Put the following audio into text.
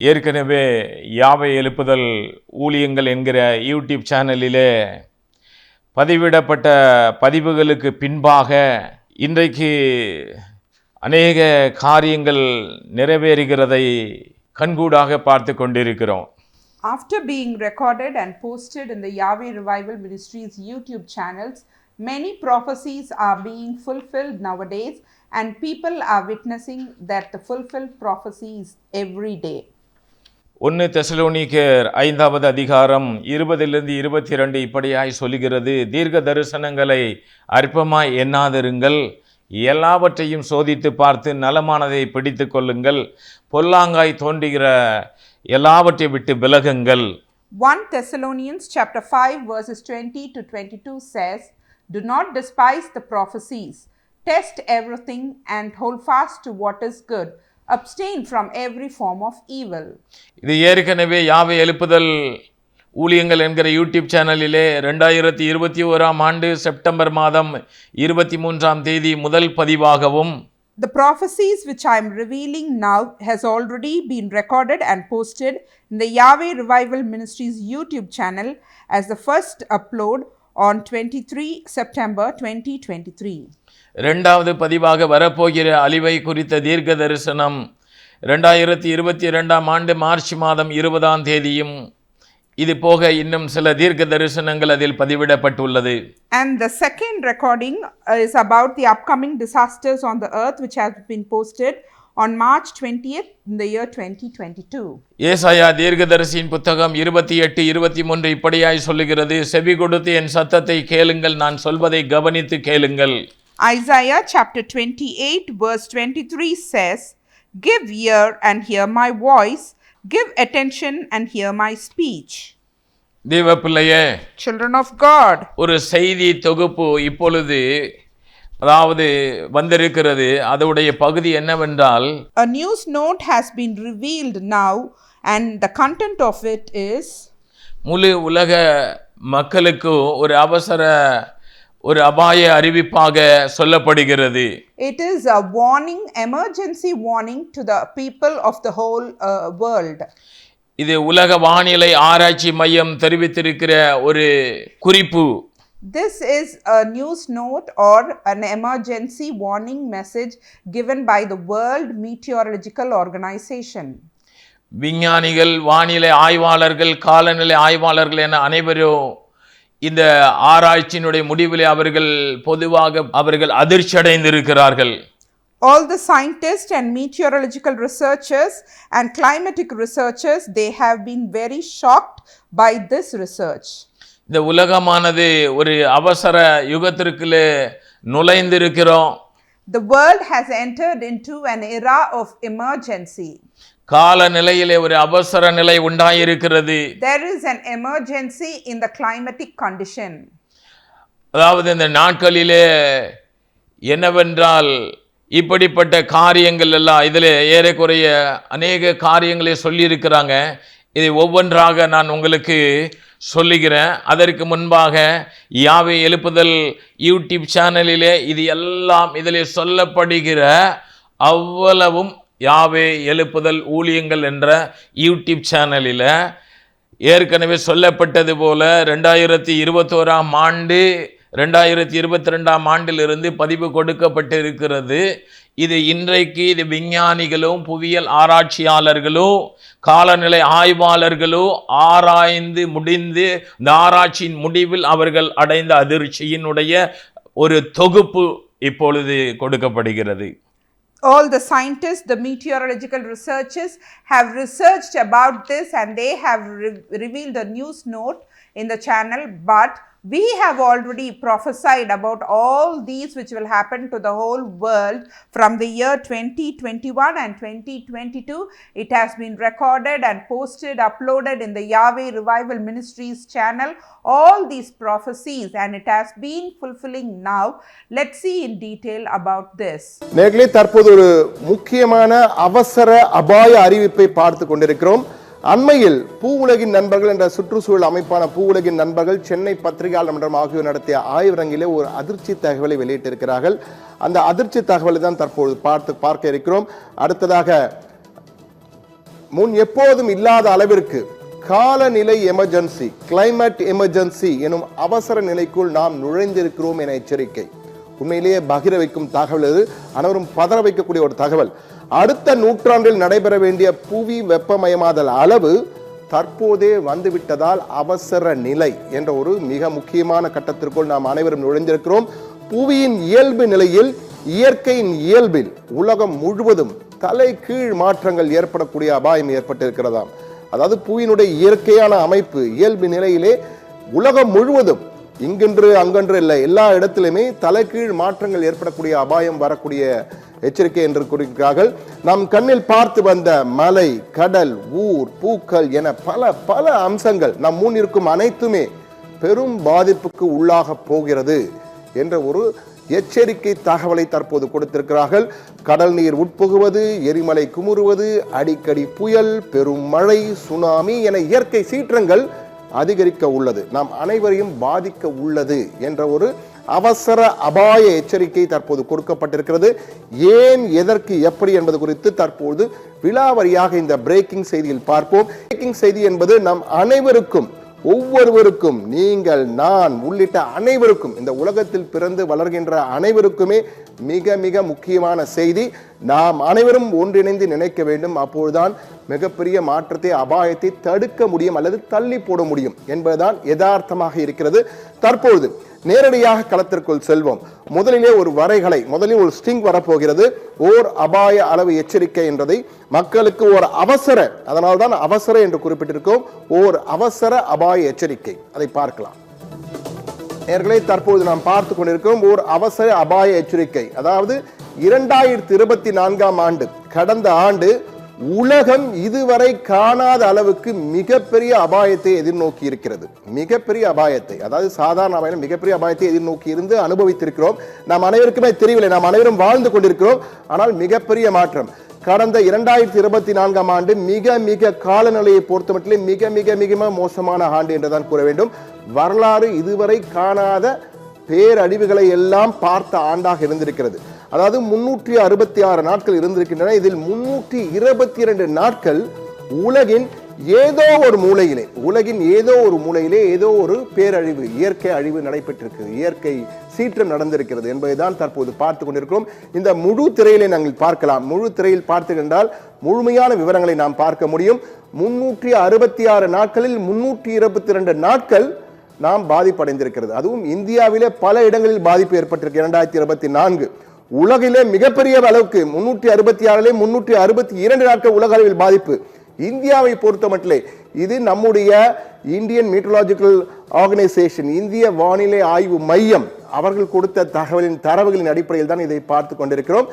ஏற்கனவே யாவை எழுப்புதல் ஊழியங்கள் என்கிற யூடியூப் சேனலிலே பதிவிடப்பட்ட பதிவுகளுக்கு பின்பாக இன்றைக்கு அநேக காரியங்கள் நிறைவேறுகிறதை கண்கூடாக பார்த்து கொண்டிருக்கிறோம் After being recorded and posted in the Yahweh Revival Ministries YouTube channels, many prophecies are being fulfilled nowadays, and people are witnessing that the fulfilled prophecies every day. ஒன்று தெசலோனிக்கர் ஐந்தாவது அதிகாரம் இருபதிலிருந்து இருபத்தி ரெண்டு இப்படியாய் சொல்லுகிறது தீர்க்க தரிசனங்களை அற்பமாய் எண்ணாதிருங்கள் எல்லாவற்றையும் சோதித்து பார்த்து நலமானதை பிடித்து கொள்ளுங்கள் பொல்லாங்காய் தோன்றுகிற எல்லாவற்றை விட்டு விலகுங்கள் 1 Thessalonians chapter 5 verses 20 to 22 says, Do not despise the prophecies. Test everything and hold fast to what is good. Abstain from every form of evil. இது ஏற்கனவே யாவை எழுப்புதல் ஊழியங்கள் என்கிற யூடியூப் சேனலிலே ரெண்டாயிரத்தி இருபத்தி ஓராம் ஆண்டு செப்டம்பர் மாதம் இருபத்தி மூன்றாம் தேதி முதல் பதிவாகவும் The prophecies which I am revealing now has already been recorded and posted in the Yahweh Revival Ministries YouTube channel as the first upload on 23 September 2023. இரண்டாவது பதிவாக வரப்போகிற அழிவை குறித்த தீர்க்க தரிசனம் ரெண்டாயிரத்தி இருபத்தி இரண்டாம் ஆண்டு மார்ச் மாதம் இருபதாம் தேதியும் இது போக இன்னும் சில தீர்க்க தரிசனங்கள் அதில் பதிவிடப்பட்டுள்ளது And the second recording uh, is about the upcoming disasters on the earth, which has been posted on March 20th in the year 2022. ஏசாயா தீர்க்கதரிசியின் புத்தகம் இருபத்தி எட்டு இருபத்தி மூன்று இப்படியாய் சொல்லுகிறது செவி கொடுத்து என் சத்தத்தை கேளுங்கள் நான் சொல்வதை கவனித்து கேளுங்கள் Isaiah chapter 28, verse 23 says, Give ear and hear my voice, give attention and hear my speech. தேவ பிள்ளையே Children of God, ஒரு செய்தி தொகுப்பு இப்பொழுது அதாவது வந்திருக்கிறது அதோடைய பகுதி என்னவென்றால் a news note has been revealed now, and the content of it is முழு உலக மக்களுக்கு ஒரு அவசர ஒரு அபாய அறிவிப்பாக சொல்லப்படுகிறது It is a warning, emergency warning to the people of the whole uh, world. இது உலக வானிலை ஆராய்ச்சி மையம் தெரிவித்திருக்கிற ஒரு குறிப்பு This is a news note or an emergency warning message given by the World Meteorological Organization. விஞ்ஞானிகள் வானிலை ஆய்வாளர்கள் காலநிலை ஆய்வாளர்கள் என அனைவரும் இந்த ஆராய்ச்சியினுடைய முடிவிலே அவர்கள் பொதுவாக அவர்கள் அதிர்ச்சி அடைந்திருக்கிறார்கள் All the scientists and meteorological researchers and climatic researchers, they have been very shocked by this research. இந்த உலகமானது ஒரு அவசர யுகத்திற்குள்ளே நுழைந்திருக்கிறோம் The world has entered into an era of emergency. காலநிலையிலே ஒரு அவசர நிலை உண்டாயிருக்கிறது There is an emergency in the climatic condition. அதாவது இந்த நாட்களிலே என்னவென்றால் இப்படிப்பட்ட காரியங்கள் எல்லாம் இதில் ஏறக்குறைய அநேக காரியங்களை சொல்லியிருக்கிறாங்க இதை ஒவ்வொன்றாக நான் உங்களுக்கு சொல்லுகிறேன். அதற்கு முன்பாக யாவை எழுப்புதல் யூடியூப் சேனலிலே இது எல்லாம் இதில் சொல்லப்படுகிற அவ்வளவும் யாவே எழுப்புதல் ஊழியங்கள் என்ற யூடியூப் சேனலில் ஏற்கனவே சொல்லப்பட்டது போல ரெண்டாயிரத்தி இருபத்தோராம் ஆண்டு ரெண்டாயிரத்தி இருபத்தி ரெண்டாம் ஆண்டிலிருந்து பதிவு கொடுக்கப்பட்டிருக்கிறது. இது இன்றைக்கு இது விஞ்ஞானிகளும் புவியியல் ஆராய்ச்சியாளர்களும் காலநிலை ஆய்வாளர்களும் ஆராய்ந்து முடிந்து இந்த ஆராய்ச்சியின் முடிவில் அவர்கள் அடைந்த அதிர்ச்சியினுடைய ஒரு தொகுப்பு இப்பொழுது கொடுக்கப்படுகிறது. All the scientists, the meteorological researchers have researched about this and they have re- revealed a news note in the channel. But we have already prophesied about all these which will happen to the whole world from the year 2021 and 2022. It has been recorded and posted, uploaded in the Yahweh Revival Ministries channel. All these prophecies, and it has been fulfilling now. Let's see in detail about this. நேர்களே தற்போது ஒரு முக்கியமான அவசர அபாய அறிவிப்பை பார்த்து கொண்டிருக்கிறோம் அண்மையில் பூ உலகின் நண்பர்கள் என்ற சுற்றுச்சூழல் அமைப்பான பூ உலகின் நண்பர்கள் சென்னை பத்திரிகையாளர் மன்றம் ஆகியோர் நடத்திய ஆய்வரங்கிலே ஒரு அதிர்ச்சி தகவலை வெளியிட்டிருக்கிறார்கள். அந்த அதிர்ச்சி தகவலை தான் தற்போது பார்த்து பார்க்க இருக்கிறோம். அடுத்ததாக முன் எப்போதும் இல்லாத அளவிற்கு காலநிலை எமர்ஜென்சி கிளைமேட் எமர்ஜென்சி எனும் அவசர நிலைக்குள் நாம் நுழைந்திருக்கிறோம் என எச்சரிக்கை. உண்மையிலேயே பகிர வைக்கும் தகவல் இது அனைவரும் பதற வைக்கக்கூடிய ஒரு தகவல். அடுத்த நூற்றாண்டில் நடைபெற வேண்டிய புவி வெப்பமயமாதல் அளவு தற்போதே வந்துவிட்டதால் அவசர நிலை என்ற ஒரு மிக முக்கியமான கட்டத்திற்குள் நாம் அனைவரும் நுழைந்திருக்கிறோம். புவியின் இயல்பு நிலையில் இயற்கையின் இயல்பில் உலகம் முழுவதும் தலை கீழ் மாற்றங்கள் ஏற்படக்கூடிய அபாயம் ஏற்பட்டிருக்கிறதாம். அதாவது புவியினுடைய இயற்கையான அமைப்பு இயல்பு நிலையிலே உலகம் முழுவதும் இங்கென்று அங்கென்று இல்லை எல்லா இடத்திலுமே தலைகீழ் மாற்றங்கள் ஏற்படக்கூடிய அபாயம் வரக்கூடிய எச்சரிக்கை என்று கூறுகிறார்கள். நம் கண்ணில் பார்த்து வந்த மலை கடல் ஊர் பூக்கள் என பல பல அம்சங்கள் நம் முன் இருக்கும் அனைத்துமே பெரும் பாதிப்புக்கு உள்ளாக போகிறது என்ற ஒரு எச்சரிக்கை தகவலை தற்போது கொடுத்திருக்கிறார்கள். கடல் நீர் உட்புகுவது எரிமலை குமுறுவது அடிக்கடி புயல் பெரும் மழை சுனாமி என இயற்கை சீற்றங்கள் அதிகரிக்க உள்ளது. நாம் அனைவரையும் பாதிக்க உள்ளது என்ற ஒரு அவசர அபாய எச்சரிக்கை தற்போது கொடுக்கப்பட்டிருக்கிறது. ஏன் எதற்கு எப்படி என்பது குறித்து தற்போது விழாவரியாக இந்த பிரேக்கிங் செய்தியில் பார்ப்போம். பிரேக்கிங் செய்தி என்பது நம் அனைவருக்கும் ஒவ்வொருவருக்கும் நீங்கள் நான் உள்ளிட்ட அனைவருக்கும் இந்த உலகத்தில் பிறந்து வளர்கின்ற அனைவருக்குமே மிக மிக முக்கியமான செய்தி. நாம் அனைவரும் ஒன்றிணைந்து நினைக்க வேண்டும். அப்போதுதான் மிகப்பெரிய மாற்றத்தை அபாயத்தை தடுக்க முடியும் அல்லது தள்ளி போட முடியும் என்பதுதான் யதார்த்தமாக இருக்கிறது. தற்பொழுது நேரடியாக களத்திற்குள் செல்வோம். முதலிலே ஒரு வரைகலை முதலில் ஒரு ஸ்டிங் வரப்போகிறது. ஓர் அபாய அளவு எச்சரிக்கை என்றதை மக்களுக்கு ஒரு அவசர அதனால்தான் அவசர என்று குறிப்பிட்டிருக்கோம். ஓர் அவசர அபாய எச்சரிக்கை. அதை பார்க்கலாம். நேர்களை தற்போது நாம் பார்த்து கொண்டிருக்கோம் ஓர் அவசர அபாய எச்சரிக்கை. அதாவது இரண்டாயிரத்தி இருபத்தி நான்காம் ஆண்டு கடந்த ஆண்டு உலகம் இதுவரை காணாத அளவுக்கு மிகப்பெரிய அபாயத்தை எதிர்நோக்கி இருக்கிறது மிகப்பெரிய அபாயத்தை அதாவது சாதாரண அபாயம் மிகப்பெரிய அபாயத்தை எதிர்நோக்கி இருந்து அனுபவித்திருக்கிறோம். நாம் அனைவருக்குமே தெரியவில்லை நாம் அனைவரும் வாழ்ந்து கொண்டிருக்கிறோம். ஆனால் மிகப்பெரிய மாற்றம் கடந்த இரண்டாயிரத்தி இருபத்தி நான்காம் ஆண்டு மிக மிக காலநிலையை பொறுத்தமட்டிலே மிக மிக மிக மோசமான ஆண்டு என்றுதான் கூற வேண்டும். வரலாறு இதுவரை காணாத பேரழிவுகளை எல்லாம் பார்த்த ஆண்டாக இருந்திருக்கிறது. அதாவது முன்னூற்றி அறுபத்தி ஆறு நாட்கள் இருந்திருக்கின்றன. இதில் முன்னூற்றி இருபத்தி இரண்டு நாட்கள் உலகின் ஏதோ ஒரு மூலையிலே உலகின் ஏதோ ஒரு மூலையிலே ஏதோ ஒரு பேரழிவு இயற்கை அழிவு நடைபெற்றிருக்கிறது. இயற்கை சீற்றம் நடந்திருக்கிறது என்பதைதான் தற்போது பார்த்து கொண்டிருக்கிறோம். இந்த முழு திரையிலே நாங்கள் பார்க்கலாம். முழு திரையில் பார்த்துக்கின்றால் முழுமையான விவரங்களை நாம் பார்க்க முடியும். முன்னூற்றி அறுபத்தி ஆறு நாட்களில் முன்னூற்றி இருபத்தி இரண்டு நாட்கள் நாம் பாதிப்படைந்திருக்கிறது. அதுவும் இந்தியாவிலே பல இடங்களில் பாதிப்பு ஏற்பட்டிருக்கு. இரண்டாயிரத்தி இருபத்தி நான்கு உலகிலே மிகப்பெரிய அளவுக்கு முன்னூற்றி அறுபத்தி ஆறிலே முன்னூற்றி அறுபத்தி இரண்டு நாட்கள் உலக அளவில் பாதிப்பு. இந்தியாவை பொறுத்த மட்டிலே இது நம்முடைய இந்தியன் மீட்டலாஜிக்கல் ஆர்கனைசேஷன் இந்திய வானிலை ஆய்வு மையம். அவர்கள் கொடுத்த தகவலின் தரவுகளின் அடிப்படையில் தான் இதை பார்த்து கொண்டிருக்கிறோம்.